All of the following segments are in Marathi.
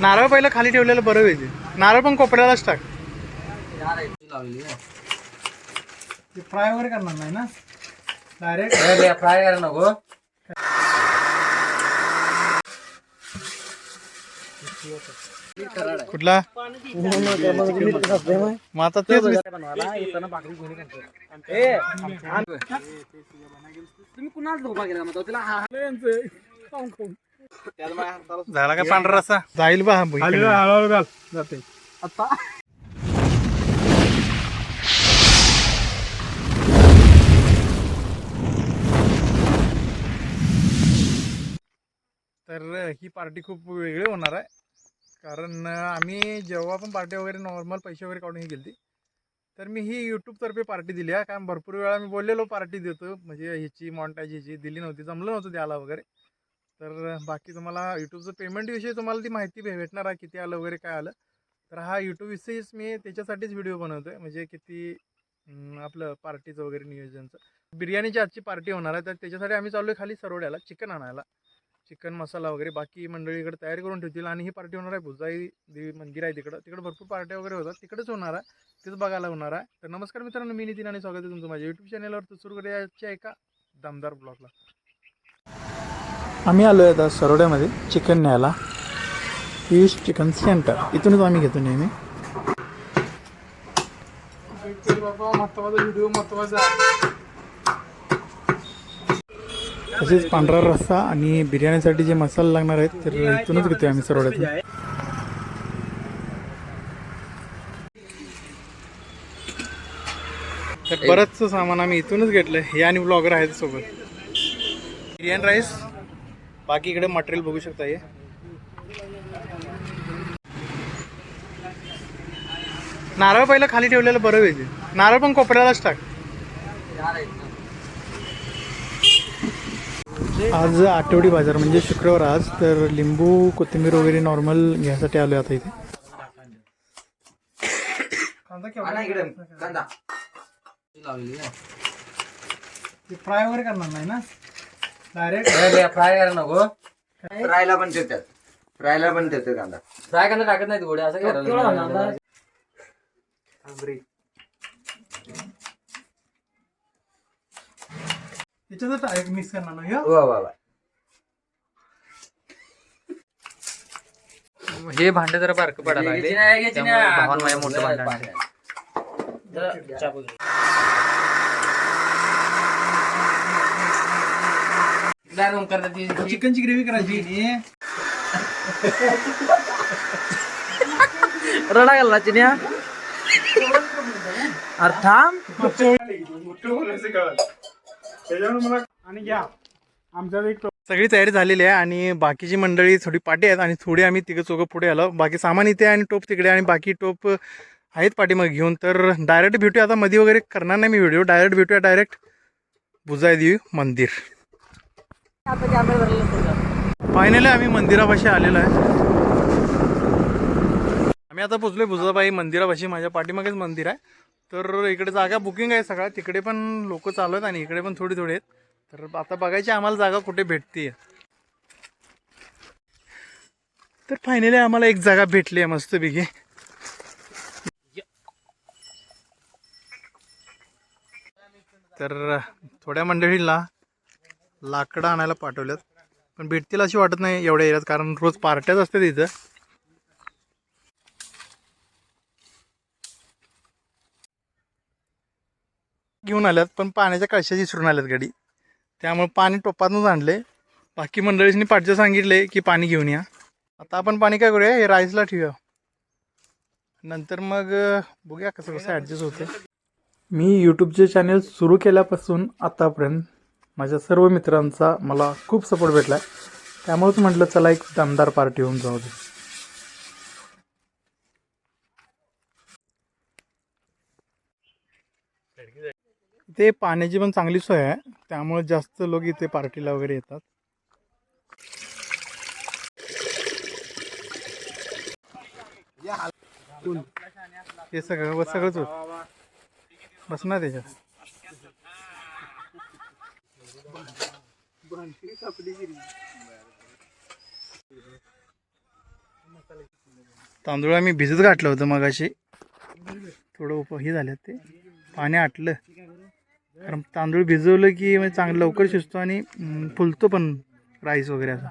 नारळ पहिलं खाली ठेवलेलं बरं होईल नारळ पण कोपऱ्यालाच टाक फ्राय वगैरे करणार नाही ना डायरेक्ट फ्राय करा नको कुठला मग आता तेच तुम्ही कुणाला धोका गेला मग तिला हा झाला का पांढरा रस्सा? जाईल बा हळूहळू घाल. जाते. आता? तर ही पार्टी खूप वेगळी होणार आहे. कारण आम्ही जेव्हा पण पार्टी वगैरे नॉर्मल पैसे वगैरे काढून ही गेली तर मी ही यूट्यूबतर्फे पार्टी दिली आहे. कारण भरपूर वेळा मी बोललेलो पार्टी देतो. म्हणजे ह्याची मॉन्टाज ह्याची दिली नव्हती. जमलं नव्हतं द्यायला वगैरे. तर बाकी तुम्हाला यूट्यूबचं पेमेंटविषयी तुम्हाला ती माहिती भे- भेटणार आहे किती आलं वगैरे काय आलं. तर हा यूट्यूबविषयीच मी त्याच्यासाठीच व्हिडिओ बनवतो आहे म्हणजे किती आपलं पार्टीचं वगैरे नियोजनचं. बिर्याणीची आजची पार्टी होणार आहे. तर त्याच्यासाठी आम्ही चाललो आहे खाली सरोड्याला चिकन आणायला. चिकन मसाला वगैरे बाकी मंडळी इकडे तयारी करून ठेवतील. आणि ही पार्टी होणार आहे भुजाई देवी मंदिर आहे तिकडं. तिकडं भरपूर पार्ट्या वगैरे होतात. तिकडेच होणार आहे. तेच बघायला होणार आहे. तर नमस्कार मित्रांनो मी नितीन आणि स्वागत आहे तुमचं माझ्या यूट्यूब चॅनलवर तर सुरू करायच्या एका दमदार ब्लॉगला आम्ही आलो आहे आता सरोड्यामध्ये चिकन न्यायला. पियुष चिकन सेंटर इथूनच आम्ही घेतो नेहमी. तसेच पांढरा रस्सा आणि बिर्याणीसाठी जे मसाले लागणार आहेत तर इथूनच घेतोय आम्ही सरोड्यातून. तर बरंचसं सामान आम्ही इथूनच घेतलं हे आणि ब्लॉगर आहेत सोबत. बिर्याणी राईस बाकी इकडे मटेरियल बघू शकता हे. नारळ पहिलं खाली ठेवलेलं बरं होईल. नारळ पण कोपऱ्यालाच टाक. आज आठवडी बाजार म्हणजे शुक्रवार आज तर लिंबू कोथिंबीर वगैरे नॉर्मल घ्यायसाठी आलो आता इथे. फ्राय वगैरे करणार नाही ना? डायरेक्ट फ्राय करा नको. फ्रायला पण ठेवतात. फ्रायला पण ठेवतात कांदा. फ्राय कांदा टाकत नाही गोडे असं करायला मिक्स करणार ना ह्यो? वा वा वा. हे भांडे जरा बारकं पडायला लागले. त्यामुळे भावानं माझ्या मोठं भांडं आणलं. चिकनची ग्रेव्ही करायची रडा घालला चिन्या. अरे थांब. आणि घ्या. एक सगळी तयारी झालेली आहे आणि बाकीची मंडळी थोडी पाठी आहेत आणि थोडी आम्ही तिघं चौघं पुढे आलो. बाकी सामान इथे आणि टोप तिकडे आणि बाकी टोप आहेत पाठीमागे घेऊन. तर डायरेक्ट भेटूया. आता मध्ये वगैरे करणार नाही मी व्हिडिओ डायरेक्ट भेटूया डायरेक्ट बुजाई देवी मंदिर. फायनली आम्ही मंदिरापाशी आलेलो आहे. आम्ही आता पोचलोय भुजाबाई मंदिरापाशी माझ्या पाठीमागेच मंदिर आहे. तर इकडे जागा बुकिंग आहे सगळ्या. तिकडे पण लोक चालू आहेत आणि इकडे पण थोडी थोडी आहेत. तर आता बघायची आम्हाला जागा कुठे भेटते तर फायनली आम्हाला एक जागा भेटली आहे मस्तपैकी. तर थोड्या मंडळीला लाकडं आणायला पाठवल्यात. पण भेटतील अशी वाटत नाही एवढ्या एरियात कारण रोज पार्ट्याच असतात इथं घेऊन आल्यात पण पाण्याच्या कळशाची विसरून आल्यात गाडी त्यामुळे पाणी टोपातूनच आणले बाकी मंडळींनी पाठच्या सांगितले की पाणी घेऊन या. आता आपण पाणी काय करूया? हे राईसला ठेवूया. नंतर मग बघूया कसं कसं ॲडजस्ट होते मी यूट्यूबचे चॅनल सुरू केल्यापासून आतापर्यंत माझ्या सर्व मित्रांचा मला खूप सपोर्ट भेटला आहे त्यामुळेच म्हटलं चला एक दमदार पार्टी होऊन जाऊ दे. इथे पाण्याची पण चांगली सोय आहे. त्यामुळे जास्त लोक इथे पार्टीला वगैरे येतात. हे सगळं सगळंच होत. बस ना त्याच्यात गेली. तांदूळ आम्ही भिजत घातलं होतं मगाशी. थोडं उप हे झालं ते. पाणी आटलं. कारण तांदूळ भिजवलं की म्हणजे चांगलं लवकर शिजतो आणि फुलतो पण राईस वगैरे असा.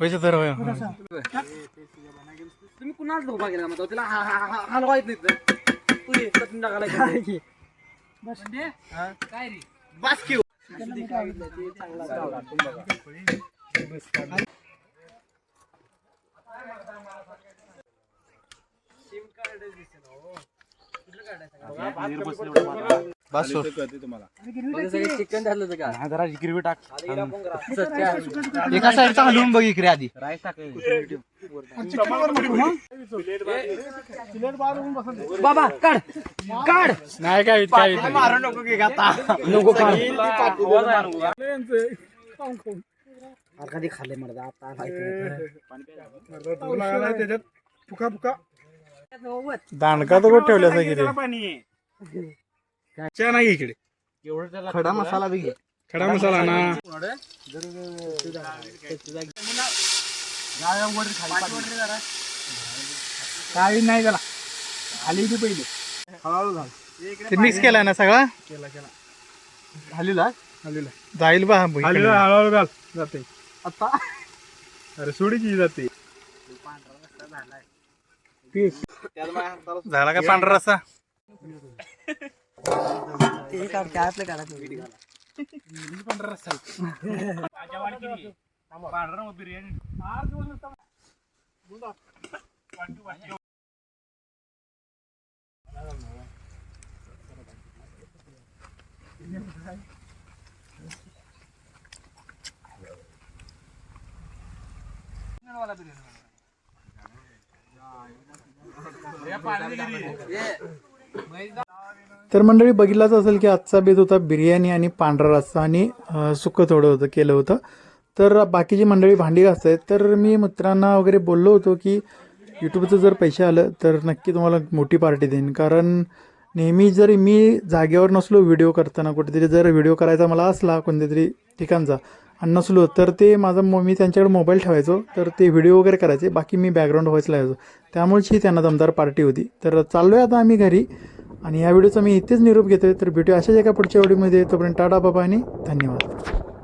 पैसे तर होय. तुम्ही कुणाला धोका केला मग तिला हलवायच नाही. तू ये, चटणी टाकायला इकडे. काय रे? बास की. बस सोड. चिकन झालं होतं का? जरा गिरवी टाक. एका साईडचा हलवून बघ इकडे आधी. बाबा काढ. काढ. नाही काय काय नको की आता. नको काढ. कधी खाल्ले आता त्याच्यात. फुका फुका दांडका तर कुठं ठेवल्या की चहा नाही इकडे. खडा मसाला बी घे. खडा मसाला ना. काही नाही त्याला. खाली ती पहिले. हळूहळू झालं ते मिक्स केलाय ना सगळा? केला केला. घालीला जाईल बा हळूहळू घाल. जाते. आता? अरे सोडीची जाते. झाला का पांढरा கேப்ல கிடக்கு வீடு பண்ற பிரியாணி तर मंडळी बघितलाच असेल की आजचा बेत होता बिर्याणी आणि पांढरा रस्सा आणि सुकं थोडं होतं केलं होतं. तर बाकीची मंडळी भांडी घासत आहेत तर मी मित्रांना वगैरे बोललो होतो की यूट्यूबचं जर पैसे आलं तर नक्की तुम्हाला मोठी पार्टी देईन. कारण नेहमी जरी मी जागेवर नसलो व्हिडिओ करताना कुठेतरी जर व्हिडिओ करायचा मला असला कोणत्या तरी ठिकाणचा आणि नसलो तर ते माझा मो मी त्यांच्याकडे मोबाईल ठेवायचो तर ते व्हिडिओ वगैरे करायचे. बाकी मी बॅकग्राऊंड व्हायचं लावायचो त्यामुळेच ही त्यांना दमदार पार्टी होती. तर चाललो आहे आता आम्ही घरी. आणि या व्हिडिओचा मी इथेच निरोप घेतोय. तर भेटूया अशाच एका पुढच्या व्हिडिओमध्ये. तोपर्यंत टाटा बाबा आणि धन्यवाद.